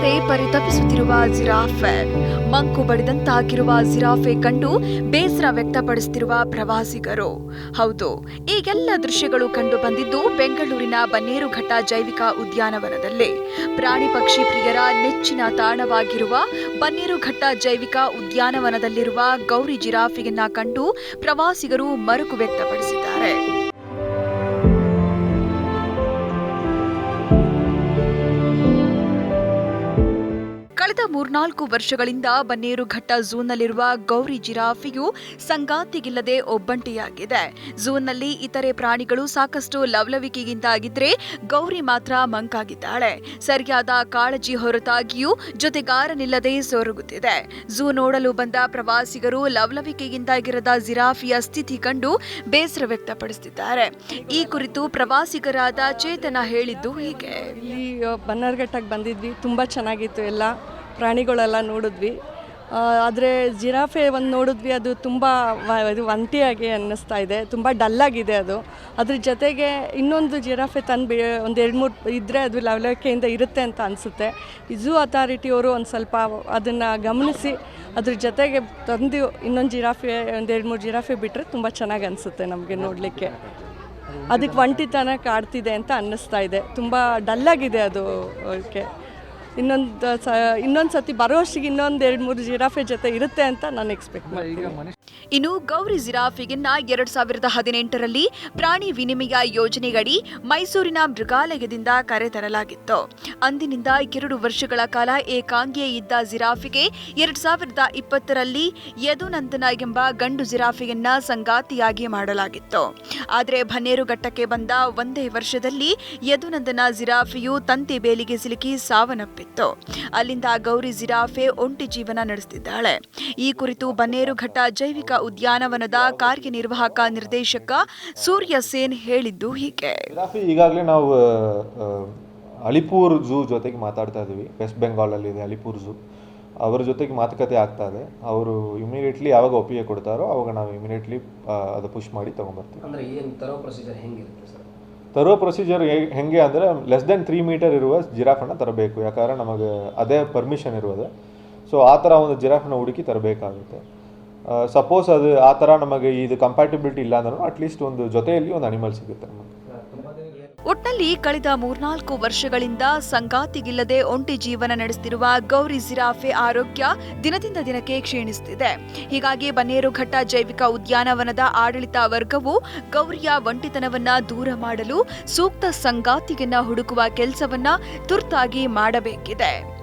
ಪರಿತಪಿಸುತ್ತಿರುವ giraffe, ಮಂಕು ಬಡಿದಂತಾಗಿರುವ giraffe ಕಂಡು ಬೇಸರ ವ್ಯಕ್ತಪಡಿಸುತ್ತಿರುವ ಪ್ರವಾಸಿಗರು. ಹೌದು, ಈಗೆಲ್ಲ ದೃಶ್ಯಗಳು ಕಂಡು ಬಂದಿದ್ದು ಬೆಂಗಳೂರಿನ ಬನ್ನೇರುಘಟ್ಟ ಜೈವಿಕ ಉದ್ಯಾನವನದಲ್ಲಿ. ಪ್ರಾಣಿ ಪಕ್ಷಿ ಪ್ರಿಯರ ನೆಚ್ಚಿನ ತಾಣವಾಗಿರುವ ಬನ್ನೇರುಘಟ್ಟ ಜೈವಿಕ ಉದ್ಯಾನವನದಲ್ಲಿರುವ ಗೌರಿ ಜಿರಾಫೆಯನ್ನ ಕಂಡು ಪ್ರವಾಸಿಗರು ಮರುಕು ವ್ಯಕ್ತಪಡಿಸಿದ್ದಾರೆ. ಕಳೆದ ಮೂರ್ನಾಲ್ಕು ವರ್ಷಗಳಿಂದ ಬನ್ನೇರುಘಟ್ಟ ಝೂನಲ್ಲಿರುವ ಗೌರಿ ಜಿರಾಫಿಯು ಸಂಗಾತಿಗಿಲ್ಲದೆ ಒಬ್ಬಂಟಿಯಾಗಿದೆ. ಝೂನಲ್ಲಿ ಇತರೆ ಪ್ರಾಣಿಗಳು ಸಾಕಷ್ಟು ಲವಲವಿಕೆಗಿಂತಾಗಿದ್ರೆ ಗೌರಿ ಮಾತ್ರ ಮಂಕಾಗಿದ್ದಾಳೆ. ಸರಿಯಾದ ಕಾಳಜಿ ಹೊರತಾಗಿಯೂ ಜೊತೆಗಾರನಿಲ್ಲದೆ ಸೊರಗುತ್ತಿದೆ. ಝೂ ನೋಡಲು ಬಂದ ಪ್ರವಾಸಿಗರು ಲವಲವಿಕೆಯಿಂದಾಗಿರದ ಜಿರಾಫಿಯ ಸ್ಥಿತಿ ಕಂಡು ಬೇಸರ ವ್ಯಕ್ತಪಡಿಸುತ್ತಿದ್ದಾರೆ. ಈ ಕುರಿತು ಪ್ರವಾಸಿಗರಾದ ಚೇತನ ಹೇಳಿದ್ದು ಹೀಗೆ. ಇಲ್ಲಿ ಬನ್ನರ್ಘಟ್ಟಕ್ಕೆ ಬಂದಿದ್ವಿ. ತುಂಬ ಚೆನ್ನಾಗಿತ್ತು ಎಲ್ಲ. ಪ್ರಾಣಿಗಳೆಲ್ಲ ನೋಡಿದ್ವಿ. ಆದರೆ ಜಿರಾಫೆ ಒಂದು ನೋಡಿದ್ವಿ, ಅದು ತುಂಬ ಇದು ಒಂಟಿಯಾಗಿ ಅನ್ನಿಸ್ತಾ ಇದೆ, ತುಂಬ ಡಲ್ಲಾಗಿದೆ ಅದು. ಅದ್ರ ಜೊತೆಗೆ ಇನ್ನೊಂದು ಜಿರಾಫೆ ತಂದು ಬಿ, ಒಂದು ಎರಡು ಮೂರು ಇದ್ದರೆ ಅದು ಲವಲವಿಕೆಯಿಂದ ಇರುತ್ತೆ ಅಂತ ಅನಿಸುತ್ತೆ. ಝೂ ಅಥಾರಿಟಿಯವರು ಒಂದು ಸ್ವಲ್ಪ ಅದನ್ನು ಗಮನಿಸಿ, ಅದ್ರ ಜೊತೆಗೆ ತಂದು ಇನ್ನೊಂದು ಜಿರಾಫೆ, ಒಂದು ಎರಡು ಮೂರು ಜಿರಾಫೆ ಬಿಟ್ಟರೆ ತುಂಬ ಚೆನ್ನಾಗಿ ಅನಿಸುತ್ತೆ ನಮಗೆ ನೋಡಲಿಕ್ಕೆ. ಅದಕ್ಕೆ ಒಂಟಿತನ ಕಾಡ್ತಿದೆ ಅಂತ ಅನ್ನಿಸ್ತಾ ಇದೆ. ತುಂಬ ಡಲ್ಲಾಗಿದೆ ಅದು ಅದಕ್ಕೆ ಇನ್ನೊಂದು ಸ ಇನ್ನೊಂದು ಸತಿ ಬರೋಷ್ಟಿಗೆ ಇನ್ನೊಂದು ಎರಡು ಮೂರು ಜಿರಾಫೆ ಜೊತೆ ಇರುತ್ತೆ ಅಂತ ನಾನು ಎಕ್ಸ್ಪೆಕ್ಟ್ ಮಾಡ್ತೀನಿ. ಇನ್ನು ಗೌರಿ ಜಿರಾಫೆಯನ್ನ ಎರಡ್ ಸಾವಿರದ ಹದಿನೆಂಟರಲ್ಲಿ ಪ್ರಾಣಿ ವಿನಿಮಯ ಯೋಜನೆಗಡಿ ಮೈಸೂರಿನ ಮೃಗಾಲಯದಿಂದ ಕರೆತರಲಾಗಿತ್ತು ಅಂದಿನಿಂದ ಎರಡು ವರ್ಷಗಳ ಕಾಲ ಏಕಾಂಗಿಯೇ ಇದ್ದ ಜಿರಾಫಿಗೆ ಎರಡ್ ಸಾವಿರದ ಇಪ್ಪತ್ತರಲ್ಲಿ ಯದುನಂದನ ಎಂಬ ಗಂಡು ಜಿರಾಫೆಯನ್ನ ಸಂಗಾತಿಯಾಗಿ ಮಾಡಲಾಗಿತ್ತು. ಆದರೆ ಬನ್ನೇರುಘಟ್ಟಕ್ಕೆ ಬಂದ ಒಂದೇ ವರ್ಷದಲ್ಲಿ ಯದುನಂದನ ಜಿರಾಫಿಯು ತಂತಿ ಬೇಲಿಗೆ ಸಿಲುಕಿ ಸಾವನ್ನಪ್ಪಿತ್ತು. ಅಲ್ಲಿಂದ ಗೌರಿ ಜಿರಾಫೆ ಒಂಟಿ ಜೀವನ ನಡೆಸುತ್ತಿದ್ದಾಳೆ ಈ ಕುರಿತು ಬನ್ನೇರುಘಟ್ಟ ಜೈವಿಕ ಉದ್ಯಾನವನದ ಕಾರ್ಯನಿರ್ವಾಹಕ ನಿರ್ದೇಶಕ ಸೂರ್ಯ ಸೇನ್ ಹೇಳಿದ್ದು ಹೀಗೆ. ಜಿರಾಫಿ ಈಗಾಗಲೇ ನಾವು ಅಲಿಪುರ್ ಝೂ ಜೊತೆಗೆ ಮಾತಾಡ್ತಾ ಇದ್ದೀವಿ. ವೆಸ್ಟ್ ಬೆಂಗಾಲಲ್ಲಿದೆ ಅಲಿಪುರ್ ಝೂ. ಅವ್ರ ಜೊತೆಗೆ ಮಾತುಕತೆ ಆಗ್ತಾ ಇದೆ. ಅವರು ಇಮಿಡಿಯೇಟ್ಲಿ ಯಾವಾಗ ಒಪ್ಪಿಗೆ ಕೊಡ್ತಾರೋ ಅವಾಗ ನಾವು ಇಮಿಡಿಯೇಟ್ಲಿ ಅದು ಪುಷ್ ಮಾಡಿ ತೊಗೊಂಬರ್ತೀವಿ. ಅಂದರೆ ಏನು ತರೋ ಪ್ರೊಸೀಜರ್ ಹೆಂಗಿರುತ್ತೆ ಸರ್? ತರೋ ಪ್ರೊಸೀಜರ್ ಹೆಂಗೆ ಅಂದರೆ ಲೆಸ್ ದೆನ್ ತ್ರೀ ಮೀಟರ್ ಇರುವ ಜಿರಾಫನ್ನು ತರಬೇಕು. ಯಾಕಂದರೆ ನಮಗೆ ಅದೇ ಪರ್ಮಿಷನ್ ಇರುವುದು. ಸೊ ಆ ಥರ ಒಂದು ಜಿರಾಫನ್ನ ಹುಡುಕಿ ತರಬೇಕಾಗುತ್ತೆ. ಸಪೋಸ್ ಅದು ಆ ಥರ ನಮಗೆ ಇದು ಕಂಪ್ಯಾಟಿಬಿಲಿಟಿ ಇಲ್ಲ ಅಂದ್ರೂ ಅಟ್ಲೀಸ್ಟ್ ಒಂದು ಜೊತೆಯಲ್ಲಿ ಒಂದು ಅನಿಮಲ್ ಸಿಗುತ್ತೆ ನಮಗೆ. ಒಟ್ನಲ್ಲಿ ಕಳೆದ ಮೂರ್ನಾಲ್ಕು ವರ್ಷಗಳಿಂದ ಸಂಗಾತಿಗಿಲ್ಲದೆ ಒಂಟಿ ಜೀವನ ನಡೆಸುತ್ತಿರುವ ಗೌರಿ ಜಿರಾಫೆ ಆರೋಗ್ಯ ದಿನದಿಂದ ದಿನಕ್ಕೆ ಕ್ಷೀಣಿಸುತ್ತಿದೆ ಹೀಗಾಗಿ ಬನ್ನೇರುಘಟ್ಟ ಜೈವಿಕ ಉದ್ಯಾನವನದ ಆಡಳಿತ ವರ್ಗವು ಗೌರಿಯ ಒಂಟಿತನವನ್ನ ದೂರ ಮಾಡಲು ಸೂಕ್ತ ಸಂಗಾತಿಯನ್ನ ಹುಡುಕುವ ಕೆಲಸವನ್ನ ತುರ್ತಾಗಿ ಮಾಡಬೇಕಿದೆ.